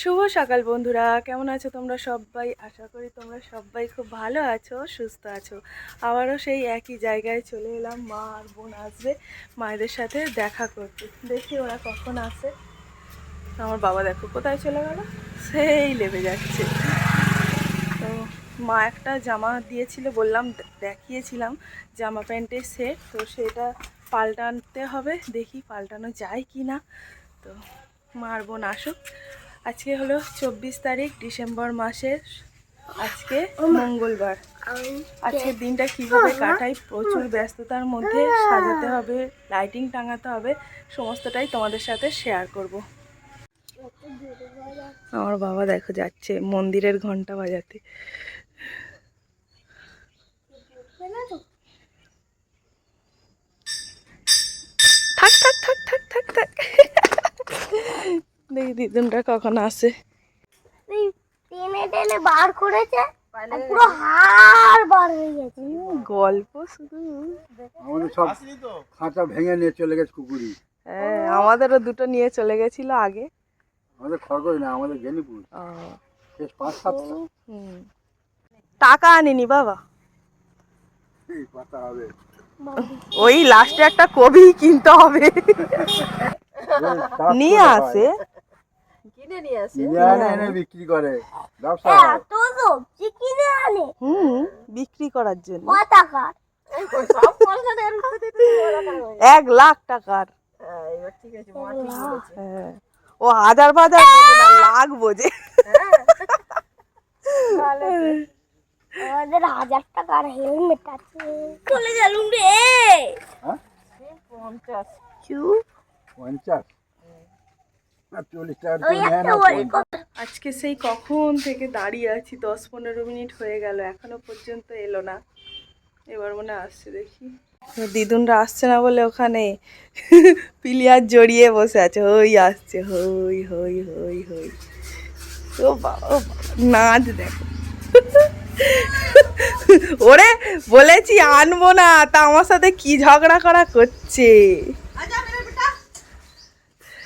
শুভ সকাল বন্ধুরা, কেমন আছো তোমরা সবাই? আশা করি তোমরা সবাই খুব ভালো আছো, সুস্থ আছো। আবারও সেই একই জায়গায় চলে এলাম, মা আর বোন আসবে মায়েদের সাথে দেখা করতে। দেখি ওরা কখন আসে। আমার বাবা দেখো কোথায় চলে গেল? সেই লেবে যাচ্ছে। তো মা একটা জামা দিয়েছিল, বললাম দেখিয়েছিলাম জামা প্যান্টের সেট, তো সেটা পাল্টানতে হবে, দেখি পাল্টানো যায় কি না তো মার বোন আসুক। আজকে হলো চব্বিশ তারিখ ডিসেম্বর মাসের আজকে মঙ্গলবার। আজকের দিনটা কীভাবে কাটাই প্রচুর ব্যস্ততার মধ্যে সাজাতে হবে লাইটিং টাঙাতে হবে সমস্তটাই তোমাদের সাথে শেয়ার করব। আমার বাবা দেখো যাচ্ছে মন্দিরের ঘণ্টা বাজাতে। থাক থাক থাক থাক থাক থাক। দেখি দিদুনটা কখন আসে এই টেনে টেনে বার করেছে পুরো হাড় বার হয়ে গেছে। গল্প শুধু। আমাদের সব খাঁচা ভেঙে নিয়ে চলে গেছে কুকুরি হ্যাঁ আমাদেরও দুটো নিয়ে চলে গেছিল আগে। আমাদের না আমাদের গেনিপুর। বেশ পাঁচ সাতটা টাকা আনিনি বাবা? হবে। ওই লাস্টে একটা কবি কিনতে হবে। নিয়ে আসে নিয়ে আনে এনে বিক্রি করে। ব্যবসা এত সবজি কিনে আনে। হুম বিক্রি করার জন্য। ক টাকা? এক লাখ টাকার। হ্যাঁ ও হাজার বাজার বোঝে না লাখ বোঝে আমাদের হাজার টাকার হেলমেট আছে। চলে গেলুম রে হ্যাঁ? পঞ্চাশ। পঞ্চাশ। আজকে সেই কখন থেকে দাঁড়িয়ে আছি দশ পনেরো মিনিট হয়ে গেল এখনও পর্যন্ত এলো না। এবার মনে হয় আসছে দেখি। দিদুনরা আসছে না বলে ওখানে পিলিয়ার জড়িয়ে বসে আছে। হই আসছে হই হই হই হই। ও বাবা, নাচ দেখো। ওরে বলেছি আনব না তা আমার সাথে কি ঝগড়া করা করছে?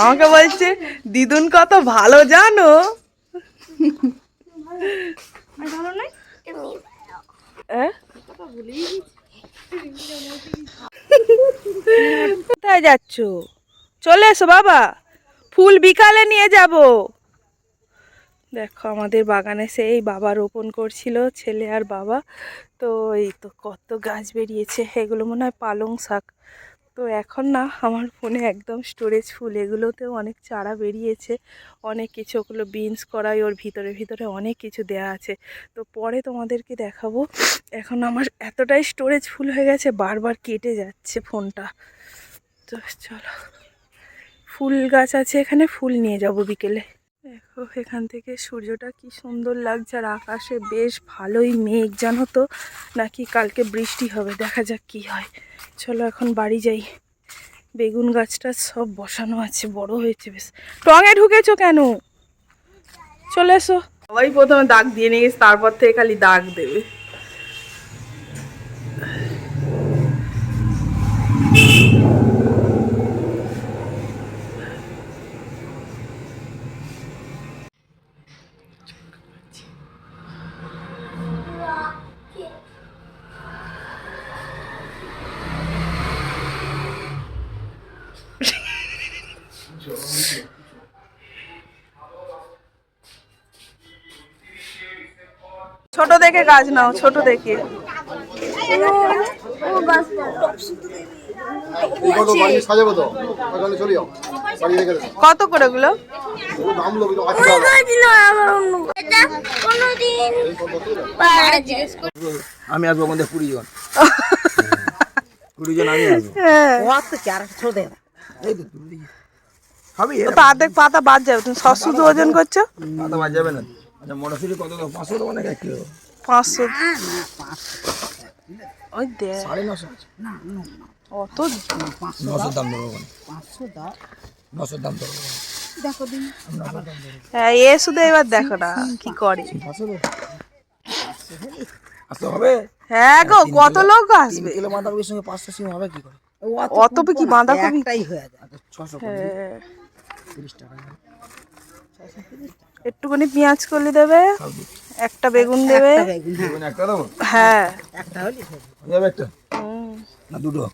আমাকে বলছে, দিদুন কত ভালো জানো? কোথায় যাচ্ছ? চলে এসো বাবা। ফুল বিকালে নিয়ে যাব। দেখো, আমাদের বাগানে সেই বাবা রোপণ করছিল, ছেলে আর বাবা। তো এই তো কত গাছ বেরিয়েছে, এগুলো মনে হয় পালং শাক। তো এখন না আমার ফোনে একদম স্টোরেজ ফুল এগুলোতেও অনেক চারা বেরিয়েছে, অনেক কিছু ওগুলো বিনস করাই ওর ভিতরে ভিতরে অনেক কিছু দেয়া আছে। তো পরে তোমাদেরকে দেখাবো, এখন আমার এতটাই স্টোরেজ ফুল হয়ে গেছে বারবার কেটে যাচ্ছে ফোনটা। তো চলো, ফুল গাছ আছে এখানে, ফুল নিয়ে যাব বিকেলে। দেখো, এখান থেকে সূর্যটা কি সুন্দর লাগছে আর আকাশে বেশ ভালোই মেঘ, জানো তো? নাকি কালকে বৃষ্টি হবে, দেখা যাক কি হয়। চলো এখন বাড়ি যাই। বেগুন গাছটা সব বসানো আছে, বড় হয়েছে বেশ। টঙে ঢুকেছো কেন? চলে এসো। সবাই প্রথমে দাগ দিয়ে নিয়ে গেছে, তারপর থেকে খালি দাগ দেবে। ছোট গাছ নাও ছোট দেখে। কত করে গুলো। আমি আসব আমাদের কুড়ি জন কুড়ি জন আমি আসব। হ্যাঁ। তো তো অর্ধেক পাতা বাদ যাবে তুমি সব শুধু ওজন করছ? পাতা বাজ যাবে না। আচ্ছা মটরশুটি কত পাঁচশো নাকি এক কিলো? পাঁচশো ওই দেখ সাড়ে নশো আছে অত নশোর দাম হ্যাঁ এ শুধু এবার দেখো না কি করে আসতে হবে হ্যাঁ গো কত লোক আসবে কিলো বাঁধাকপির সঙ্গে পাঁচশো সিম হবে কি করে অত কি বাঁধাকপি হ্যাঁ, তিরিশ টাকা একটুখানি পেঁয়াজ করলে দেবে একটা বেগুন দেবে। বেগুন একটা দেবো? হ্যাঁ। একটা দুটো।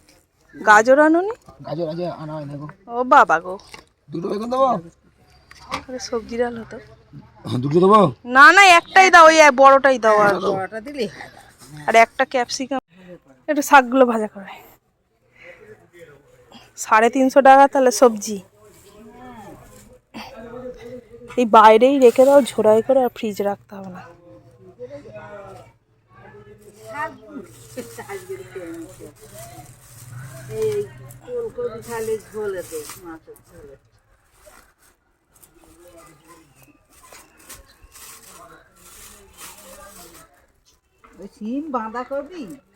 গাজর আনুনি? গাজর আছে আনা হয় না ও বাবা গো। দুটো বেগুন দেবো? আরে সবজি ডাল হতো। দুটো দেবো? না না একটাই দাও ওই বড়টাই দাও আর। আর একটা ক্যাপসিকাম। একটু শাকগুলো ভাজা করে। সাড়ে তিনশো টাকা তাহলে সবজি। এই বাইরেই রেখে দাও ঝোড়াই করে আর ফ্রিজ রাখতে হবে না।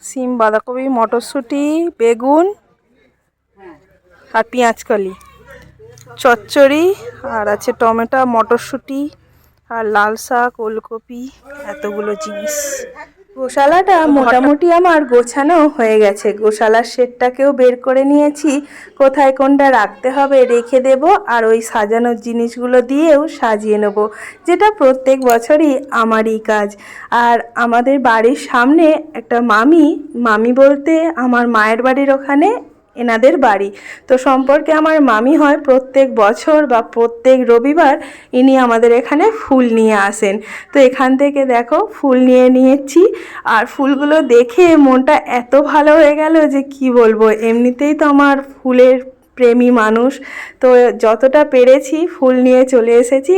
সিম বাঁধাকপি? মটরশুঁটি বেগুন আর পেঁয়াজকলি চচ্চড়ি, আর আছে টমেটো, মটরশুঁটি, আর লাল শাক, ওলকপি, এতগুলো জিনিস। গোশালাটা মোটামুটি আমার গোছানো হয়ে গেছে। গোশালার শেডটাকেও বের করে নিয়েছি। কোথায় কোনটা রাখতে হবে রেখে দেব, আর ওই সাজানোর জিনিসগুলো দিয়েও সাজিয়ে নেব, যেটা প্রত্যেক বছরই আমারই কাজ। আর আমাদের বাড়ির সামনে একটা মামি মামি বলতে আমার মায়ের বাড়ির ওখানে এনাদের বাড়ি। তো সম্পর্কে আমার মামি হয় প্রত্যেক বছর বা প্রত্যেক রবিবার ইনি আমাদের এখানে ফুল নিয়ে আসেন। তো এখান থেকে দেখো ফুল নিয়ে নিয়েছি আর ফুলগুলো দেখে মনটা এত ভালো হয়ে গেল যে কি বলব, এমনিতেই তো আমার ফুলের প্রেমী মানুষ। তো যতটা পেরেছি ফুল নিয়ে চলে এসেছি।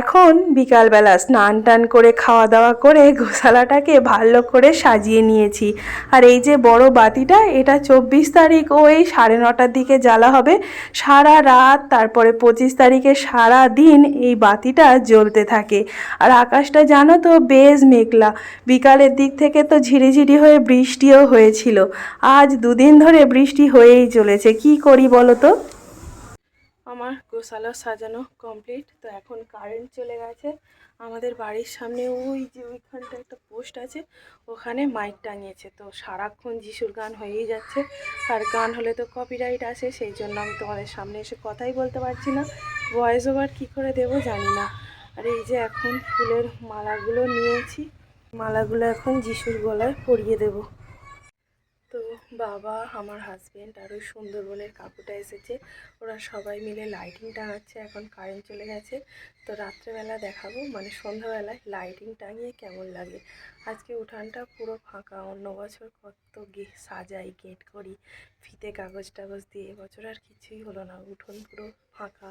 এখন বিকালবেলা স্নান টান করে খাওয়া দাওয়া করে গোশালাটাকে ভালো করে সাজিয়ে নিয়েছি। আর এই যে বড় বাতিটা, এটা চব্বিশ তারিখ ওই সাড়ে নটার দিকে জ্বালা হবে। সারা রাত, তারপরে পঁচিশ তারিখে সারা দিন এই বাতিটা জ্বলতে থাকে। আর আকাশটা জানো তো বেশ মেঘলা। বিকালের দিক থেকে তো ঝিরিঝিরি হয়ে বৃষ্টিও হয়েছিল। আজ দুদিন ধরে বৃষ্টি হয়েই চলেছে। কি করি বলো? তো? আমার গোশালা সাজানো কমপ্লিট তো এখন কারেন্ট চলে গেছে। আমাদের বাড়ির সামনে ওই যে ওইখানটা একটা পোস্ট আছে, ওখানে মাইক টাঙিয়েছে। তো সারাক্ষণ যিশুর গান হয়েই যাচ্ছে। আর গান হলে তো কপিরাইট আসে, সেই জন্য আমি তোমাদের সামনে এসে কথাই বলতে পারছি না। ভয়েস ওভার কী করে দেবো জানি না। আর এই যে এখন ফুলের মালাগুলো নিয়েছি, মালাগুলো এখন যিশুর গলায় পরিয়ে দেবো। তো বাবা, আমার হাজব্যান্ড আর ওই সুন্দরবনের কাকুটা এসেছে। ওরা সবাই মিলে লাইটিং টাঙাচ্ছে, এখন কারেন্ট চলে গেছে। তো রাত্রেবেলা দেখাবো মানে সন্ধ্যাবেলায় লাইটিং টাঙিয়ে কেমন লাগে। আজকে উঠানটা পুরো ফাঁকা, অন্য বছর কত গে, সাজাই গেট করি। ফিতে কাগজ টাগজ দিয়ে এবছর আর কিছুই হলো না, উঠোন পুরো ফাঁকা,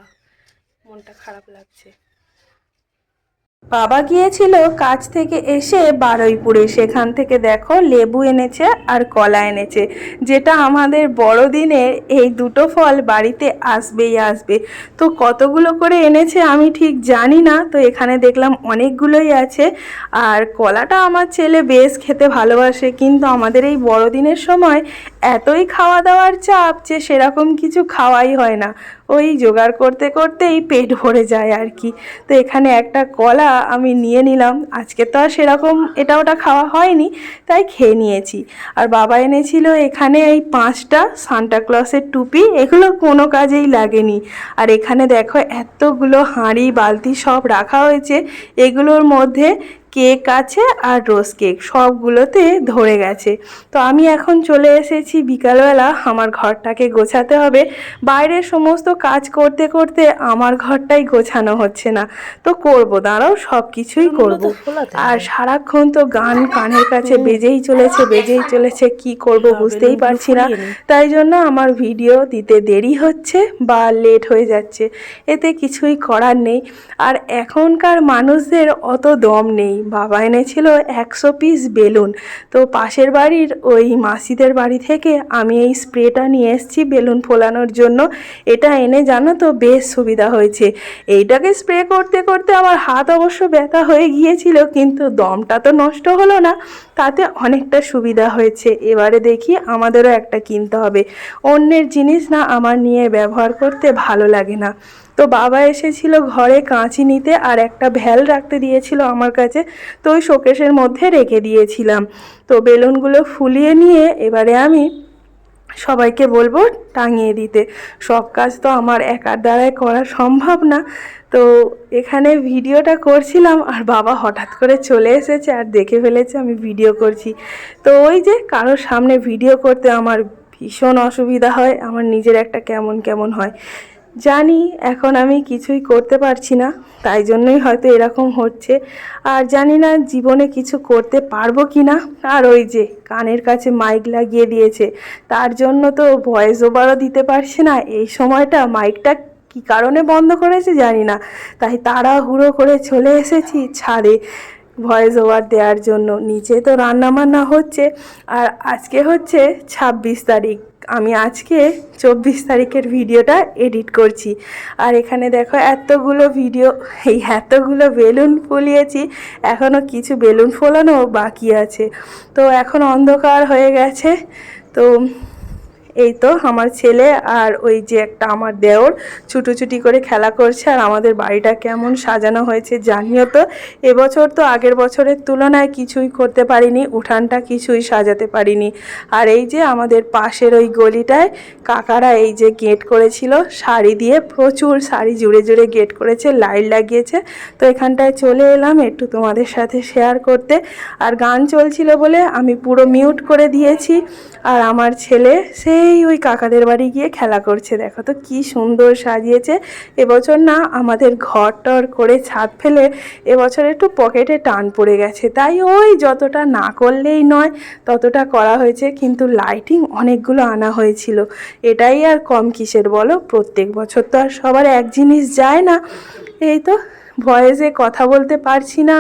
মনটা খারাপ লাগছে। বাবা গিয়েছিল কাজ থেকে এসে বারুইপুরে। সেখান থেকে দেখো লেবু এনেছে আর কলা এনেছে। যেটা আমাদের বড়দিনের এই দুটো ফল বাড়িতে আসবেই আসবে। তো কতগুলো করে এনেছে আমি ঠিক জানি না, তো এখানে দেখলাম অনেকগুলোই আছে। আর কলাটা আমার ছেলে বেশ খেতে ভালোবাসে, কিন্তু আমাদের এই বড়দিনের সময় এতই খাওয়া দাওয়ার চাপ যে সেরকম কিছু খাওয়াই হয় না। ওই জোগাড় করতে করতেই পেট ভরে যায় আর কি। তো এখানে একটা কলা আমি নিয়ে নিলাম। আজকে তো আর সেরকম এটা ওটা খাওয়া হয়নি, তাই খেয়ে নিয়েছি। আর বাবা এনেছিল এখানে এই পাঁচটা সান্টা ক্লসের টুপি, এগুলো কোনো কাজেই লাগেনি। আর এখানে দেখো এতগুলো হাঁড়ি, বালতি সব রাখা হয়েছে। এগুলোর মধ্যে কেক আছে আর রোজ কেক সবগুলোতে ধরে গেছে। তো আমি এখন চলে এসেছি বিকালবেলা আমার ঘরটাকে গোছাতে হবে। বাইরের সমস্ত কাজ করতে করতে আমার ঘরটাই গোছানো হচ্ছে না। তো করব দাঁড়াও সব কিছুই করব। আর সারাক্ষণ তো গান কানের কাছে বেজেই চলেছে বেজেই চলেছে কি করব বুঝতেই পারছি না। তাই জন্য আমার ভিডিও দিতে দেরি হচ্ছে বা লেট হয়ে যাচ্ছে। এতে কিছুই করার নেই। আর এখনকার মানুষদের অত দম নেই। বাবা এনেছিল একশো পিস বেলুন। তো পাশের বাড়ির ওই মাসিদের বাড়ি থেকে আমি এই স্প্রেটা নিয়ে এসেছি বেলুন ফোলানোর জন্য। এটা এনে জানো তো, বেশ সুবিধা হয়েছে। এইটাকে স্প্রে করতে করতে আমার হাত অবশ্য ব্যথা হয়ে গিয়েছিল, কিন্তু দমটা তো নষ্ট হলো না। তাতে অনেকটা সুবিধা হয়েছে। এবারে দেখি আমাদেরও একটা কিনতে হবে। অন্যের জিনিস না আমার নিয়ে ব্যবহার করতে ভালো লাগে না। তো বাবা এসেছিল ঘরে কাঁচি নিতে আর একটা ভ্যাল রাখতে দিয়েছিল আমার কাছে, তো ওই শোকেশের মধ্যে রেখে দিয়েছিলাম। তো বেলুনগুলো ফুলিয়ে নিয়ে এবারে আমি সবাইকে বলব টাঙিয়ে দিতে। সব কাজ তো আমার একার দ্বারাই করা সম্ভব না। তো এখানে ভিডিওটা করছিলাম আর বাবা হঠাৎ করে চলে এসেছে আর দেখে ফেলেছে আমি ভিডিও করছি। তো ওই যে কারোর সামনে ভিডিও করতে আমার ভীষণ অসুবিধা হয়, আমার নিজের একটা কেমন কেমন হয়। জানি এখন আমি কিছুই করতে পারছি না, তাই জন্যই হয়তো এরকম হচ্ছে। আর জানি না জীবনে কিছু করতে পারব কি না। আর ওই যে কানের কাছে মাইক লাগিয়ে দিয়েছে, তার জন্য তো ভয়েস ওভারও দিতে পারছি না। এই সময়টা মাইকটা কি কারণে বন্ধ করেছে জানি না। তাই তাড়াহুড়ো করে চলে এসেছি ছাদে ভয়েস ওভার দেওয়ার জন্য। নিচে তো রান্না বান্না হচ্ছে, আর আজকে হচ্ছে ছাব্বিশ তারিখ। আমি আজকে চব্বিশ তারিখের ভিডিওটা এডিট করছি। আর এখানে দেখো এতগুলো ভিডিও, এই এতগুলো বেলুন ফুলিয়েছি এখনও কিছু বেলুন ফোলানো বাকি আছে। তো এখন অন্ধকার হয়ে গেছে, তো এই তো আমার ছেলে আর ওই যে একটা আমার দেওর ছুটোছুটি করে খেলা করছে আর আমাদের বাড়িটা কেমন সাজানো হয়েছে জানিও তো। এবছর তো আগের বছরের তুলনায় কিছুই করতে পারিনি, উঠানটা কিছুই সাজাতে পারিনি। আর এই যে আমাদের পাশের ওই গলিটায় কাকারা এই যে গেট করেছিল, শাড়ি দিয়ে প্রচুর শাড়ি জুড়ে জুড়ে গেট করেছে, লাইট লাগিয়েছে। তো এখানটায় চলে এলাম একটু তোমাদের সাথে শেয়ার করতে। আর গান চলছিল বলে আমি পুরো মিউট করে দিয়েছি। আর আমার ছেলে সেই ওই কাকাদের বাড়ি গিয়ে খেলা করছে, দেখো তো কি সুন্দর সাজিয়েছে। এবছর না আমাদের ঘর টর করে ছাদ ফেলে এবছর একটু পকেটে টান পড়ে গেছে। তাই ওই যতটা না করলেই নয়, ততটা করা হয়েছে, কিন্তু লাইটিং অনেকগুলো আনা হয়েছিল। এটাই আর কম কিসের বলো? প্রত্যেক বছর তো আর সবার এক জিনিস যায় না। এই তো ভয়েসে কথা বলতে পারছি না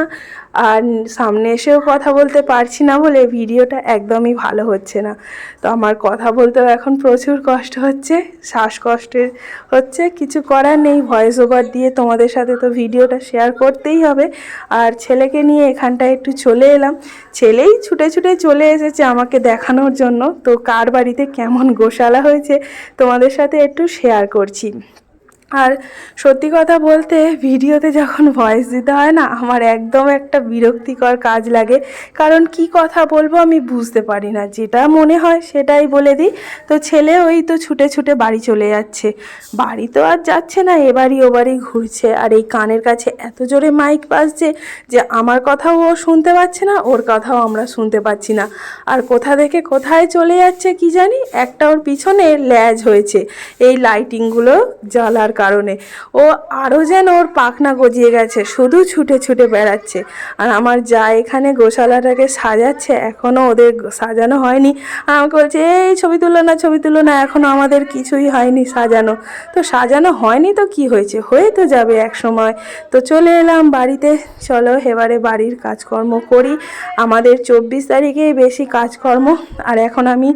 আর সামনে এসেও কথা বলতে পারছি না বলে ভিডিওটা একদমই ভালো হচ্ছে না। তো আমার কথা বলতেও এখন প্রচুর কষ্ট হচ্ছে, শ্বাসকষ্টের হচ্ছে কিছু করার নেই ভয়েস ওভার দিয়ে তোমাদের সাথে তো ভিডিওটা শেয়ার করতেই হবে। আর ছেলেকে নিয়ে এখানটায় একটু চলে এলাম। ছেলেই ছুটে ছুটে চলে এসেছে আমাকে দেখানোর জন্য। তো কার বাড়িতে কেমন গোশালা হয়েছে তোমাদের সাথে একটু শেয়ার করছি। আর সত্যি কথা বলতে ভিডিওতে যখন ভয়েস দিতে হয় না, আমার একদম একটা বিরক্তিকর কাজ লাগে। কারণ কি কথা বলব আমি বুঝতে পারি না, যেটা মনে হয় সেটাই বলে দিই। তো ছেলে ওই তো ছুটে ছুটে বাড়ি চলে যাচ্ছে। বাড়ি তো আর যাচ্ছে না, এবারই ও বাড়ি ঘুরছে। আর এই কানের কাছে এত জোরে মাইক বাজছে যে আমার কথাও ও শুনতে পাচ্ছে না, ওর কথাও আমরা শুনতে পাচ্ছি না। আর কোথা থেকে কোথায় চলে যাচ্ছে কি জানি, একটা ওর পিছনে ল্যাজ হয়েছে। এই লাইটিংগুলো জ্বালার কারণে। ও আরও যেন ওর পাখনা গজিয়ে গেছে, শুধু ছুটে ছুটে বেড়াচ্ছে। আর আমার যা এখানে গোশালাটাকে সাজাচ্ছে এখনও ওদের সাজানো হয়নি। আর আমাকে বলছে, এই ছবি তুলো না, ছবি তুলো না এখনও আমাদের কিছুই হয়নি সাজানো। তো সাজানো হয়নি তো কি হয়েছে? হয়ে তো যাবে এক সময়। তো চলে এলাম বাড়িতে। চলো এবারে বাড়ির কাজকর্ম করি। আমাদের চব্বিশ তারিখেই বেশি কাজকর্ম। আর এখন আমি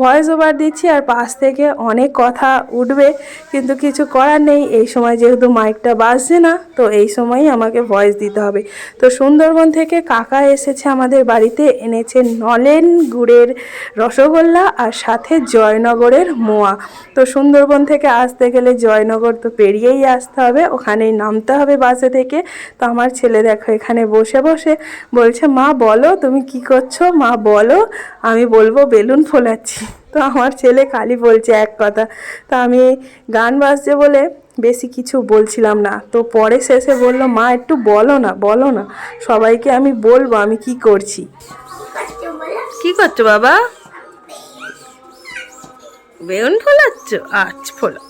ভয়েস ওভার দিচ্ছি, আর পাশ থেকে অনেক কথা উঠবে। কিন্তু কিছু করার নেই, এই সময় যেহেতু মাইকটা বাজছে না, তো এই সময়ই আমাকে ভয়েস দিতে হবে। তো সুন্দরবন থেকে কাকা এসেছে আমাদের বাড়িতে, এনেছে নলেন গুড়ের রসগোল্লা আর সাথে জয়নগরের মোয়া। তো সুন্দরবন থেকে আসতে গেলে জয়নগর তো পেরিয়েই আসতে হবে, ওখানেই নামতে হবে বাসে থেকে। তো আমার ছেলে দেখো এখানে বসে বসে বলছে, মা বলো, তুমি কি করছ? মা বলো, আমি বলব বেলুন ফোলাচ্ছি। তো আমার ছেলে খালি বলছে এক কথা। তো আমি গান বাজছে বলে বেশি কিছু বলছিলাম না। তো পরে শেষে বলল মা একটু বলো না বলো না। সবাইকে আমি বলব আমি কি করছি? কি করছ বাবা? বেগুন ফোলাচ্ছ? আচ্ছা ফোলা।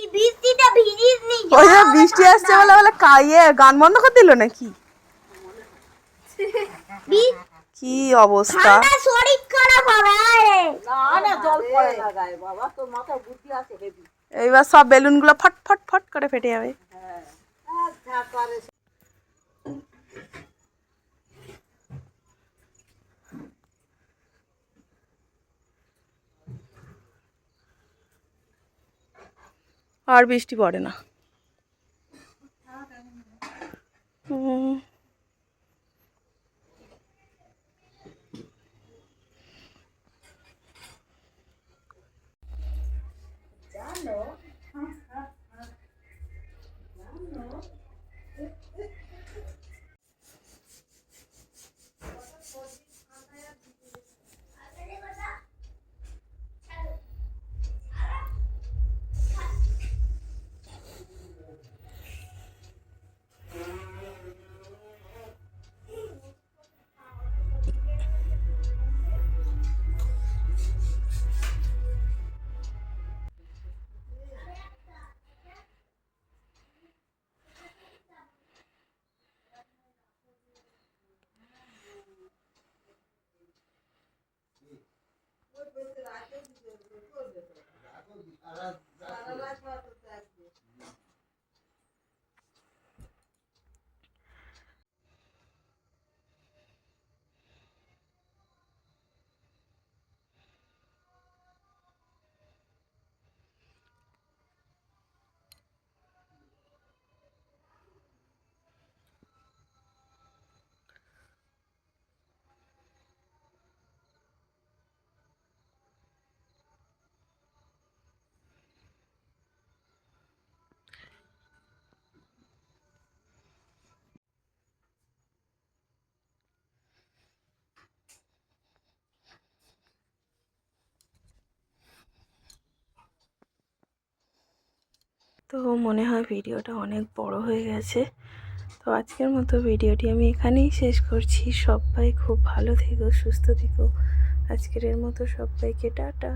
এই বৃষ্টিটা ভিজিস নি ওই বৃষ্টি আসছে বলে বলে কাইয়ে গান বন্ধ করে দিল নাকি? কি অবস্থা? এইবার সব বেলুনগুলো ফট ফট ফট করে ফেটে যাবে। আর বৃষ্টি পড়ে না। Aralar var. তো মনে হয় ভিডিওটা অনেক বড় হয়ে গেছে। তো আজকের মতো ভিডিওটি আমি এখানেই শেষ করছি। সবাই খুব ভালো থেকো, সুস্থ থেকো। আজকের মতো সবাইকে টাটা।